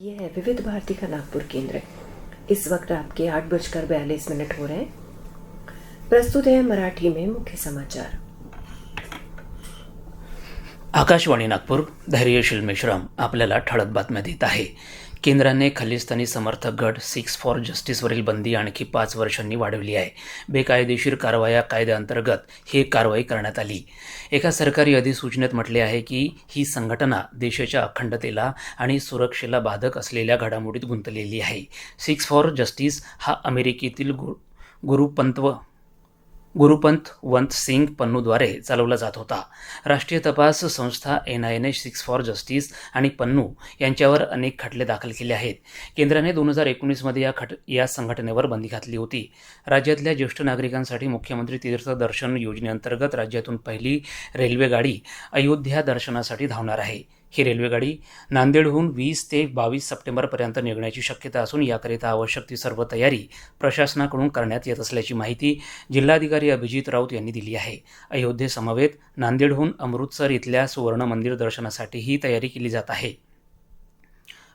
ये है विविध भारती का नागपुर केंद्र। इस वक्त आपके आठ बजकर बयालीस मिनट हो रहे हैं। प्रस्तुत है मराठी में मुख्य समाचार। आकाशवाणी नागपुर, धैर्यशील मिश्रम आपल्याला ठळक बातम्या देत आहे. केंद्राने खलिस्तानी समर्थक गट सिक्स फॉर जस्टिसवरील बंदी आणखी पाच वर्षांनी वाढवली आहे. बेकायदेशीर कारवाया कायद्याअंतर्गत ही कारवाई करण्यात आली. एका सरकारी अधिसूचनेत म्हटले आहे की ही संघटना देशाच्या अखंडतेला आणि सुरक्षेला बाधक असलेल्या घडामोडीत गुंतलेली आहे. सिक्स फॉर जस्टिस हा अमेरिकेतील गुरु गुरुपंत्व गुरुपंत वंत सिंग पन्नूद्वारे चालवला जात होता. राष्ट्रीय तपास संस्था N I N A Sikhs for Justice आणि पन्नू यांच्यावर अनेक खटले दाखल केले आहेत. केंद्राने दोन हजार एकोणीसमध्ये या खट या संघटनेवर बंदी घातली होती. राज्यातल्या ज्येष्ठ नागरिकांसाठी मुख्यमंत्री तीर्थदर्शन योजनेअंतर्गत राज्यातून पहिली रेल्वेगाडी अयोध्या दर्शनासाठी धावणार आहे. ही रेल्वेगाडी नांदेडहून वीस ते बावीस सप्टेंबरपर्यंत निघण्याची शक्यता असून याकरिता आवश्यक ती सर्व तयारी प्रशासनाकडून करण्यात येत असल्याची माहिती जिल्हाधिकारी अभिजित राऊत यांनी दिली आहे. अयोध्येसमवेत नांदेडहून अमृतसर इथल्या सुवर्ण मंदिर दर्शनासाठी ही तयारी केली जात आहे.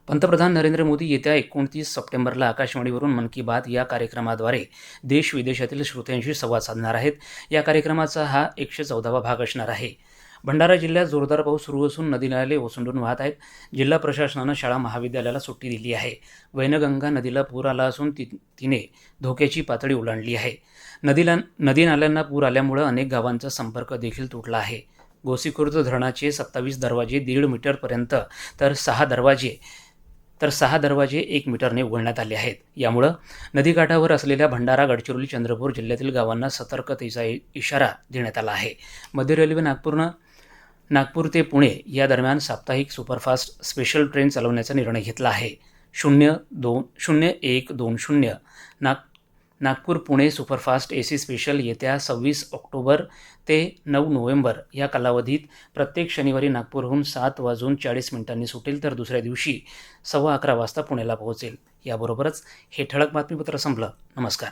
पंतप्रधान नरेंद्र मोदी येत्या एकोणतीस सप्टेंबरला आकाशवाणीवरून मन की बात या कार्यक्रमाद्वारे देश विदेशातील श्रोत्यांशी संवाद साधणार आहेत. या कार्यक्रमाचा हा एकशे चौदावा भाग असणार आहे. भंडारा जिल्ह्यात जोरदार पाऊस सुरू असून नदी नाले ओसंडून वाहत आहेत. जिल्हा प्रशासनानं शाळा महाविद्यालयाला सुट्टी दिली आहे. वैनगंगा नदीला पूर आला असून ति तिने धोक्याची पातळी ओलांडली आहे. नदीला नदी नाल्यांना पूर आल्यामुळं अनेक गावांचा संपर्क देखील तुटला आहे. गोसीखुर्द धरणाचे सत्तावीस दरवाजे दीड मीटरपर्यंत तर सहा दरवाजे तर सहा दरवाजे एक मीटरने उघडण्यात आले आहेत. यामुळं नदीकाठावर असलेल्या भंडारा गडचिरोली चंद्रपूर जिल्ह्यातील गावांना सतर्कतेचा इशारा देण्यात आला आहे. मध्य रेल्वे नागपूरनं नागपूर ते पुणे या दरम्यान साप्ताहिक सुपरफास्ट स्पेशल ट्रेन चालवण्याचा निर्णय घेतला आहे. शून्य दोन शून्य एक दोन शून्य. नाग Nagpur Pune superfast A C special येत्या सव्वीस ऑक्टोबर ते नऊ नोव्हेंबर या कालावधीत प्रत्येक शनिवारी नागपूरहून सात वाजून चाळीस मिनिटांनी सुटेल तर दुसऱ्या दिवशी सव्वा अकरा वाजता पुण्याला पोहोचेल. याबरोबरच हे ठळक बातमीपत्र संपलं. नमस्कार.